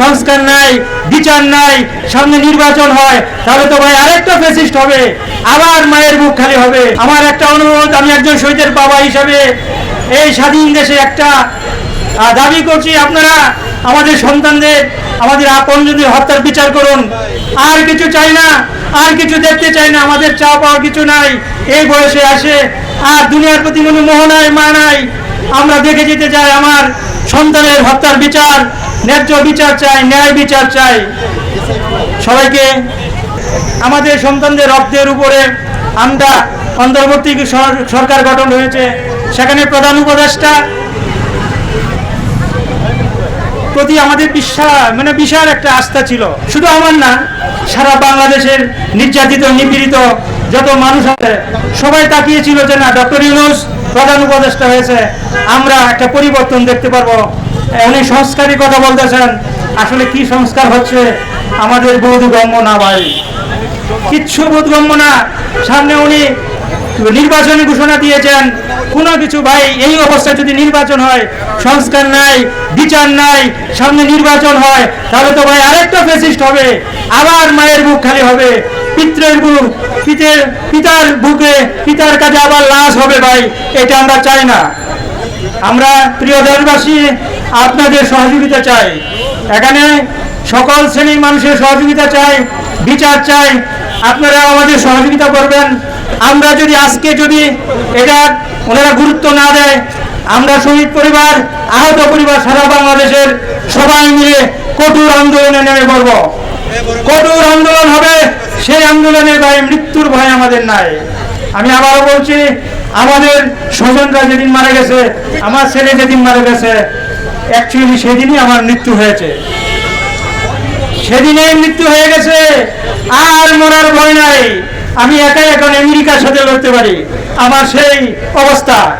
সংস্কার নাই, বিচার নাই, সামনে নির্বাচন হয়, তাহলে তো ভাই আরেকটা ফেসিস্ট হবে, আবার মায়ের মুখ খালি হবে। আমার একটা অনুরোধ, আমি একজন শহীদের বাবা হিসাবে এই স্বাধীন দেশে একটা দাবি করছি, আপনারা আমাদের সন্তানদের, আমাদের আপনজনদের হত্যার বিচার করুন, আর কিছু চাই না, আর কিছু দেখতে চাই না, আমাদের চা পাওয়ার কিছু নাই, এই বয়সে আসে, আর দুনিয়ার প্রতি কোনো মোহ নাই, মা নাই, আমরা দেখে যেতে চাই আমার সন্তানের হত্যার বিচার ন্যায্য বিচার চাই, ন্যায় বিচার চাই। সবাইকে, আমাদের সন্তানদের রক্তের উপরে আমরা অন্তর্বর্তী সরকার গঠন হয়েছে, সেখানে প্রধান উপদেষ্টা প্রতি আমাদের বিশ্বাস মানে বিশাল একটা আস্থা ছিল। শুধু আমার না, সারা বাংলাদেশের নির্যাতিত, নিপীড়িত যত মানুষ আছে, সবাই তাকিয়েছিল যে না, ডক্টর ইউনুস প্রধান উপদেষ্টা হয়েছে, আমরা একটা পরিবর্তন দেখতে পারব। উনি সংস্কারের কথা বলতেছেন। আসলে কি সংস্কার হচ্ছে? আমাদের বোধগম্য না ভাই। কিচ্ছু বোধগম্য না। সামনে উনি নির্বাচনী ঘোষণা দিয়েছেন। কোনো কিছু ভাই, এই অবস্থায় যদি নির্বাচন হয়, সংস্কার নাই, বিচার নাই, সামনে নির্বাচন হয়, তাহলে তো ভাই আরেকটা ফেসিস্ট হবে। আবার মায়ের বুক খালি হবে। পিত্রের বুক পিতের পিতার বুকে, পিতার কাছে আবার লাশ হবে ভাই। এটা আমরা চাই না। আমরা প্রিয় দেশবাসী আপনাদের সহযোগিতা চাই। এখানে সকল শ্রেণির মানুষের সহযোগিতা চাই, বিচার চাই। আপনারা আমাদের সহযোগিতা করবেন। আমরা যদি আজকে যদি এটা ওনারা গুরুত্ব না দেয়, আমরা শহীদ পরিবার, আহত পরিবার সারা বাংলাদেশের সবাই মিলে কঠোর আন্দোলনে নেমে পড়ব। কঠোর আন্দোলন হবে, সেই আন্দোলনে ভাই মৃত্যুর ভয় আমাদের নাই। আমি আবারও বলছি, আমাদের স্বজনরা যেদিন মারা গেছে, আমার ছেলে যেদিন মারা গেছে অ্যাকচুয়ালি সেদিনই আমার মৃত্যু হয়েছে। সেদিনেই মৃত্যু হয়ে গেছে। আর মরার ভয় নাই। আমি একাই এখন আমেরিকার সাথে লড়তে পারি। আমার সেই অবস্থা।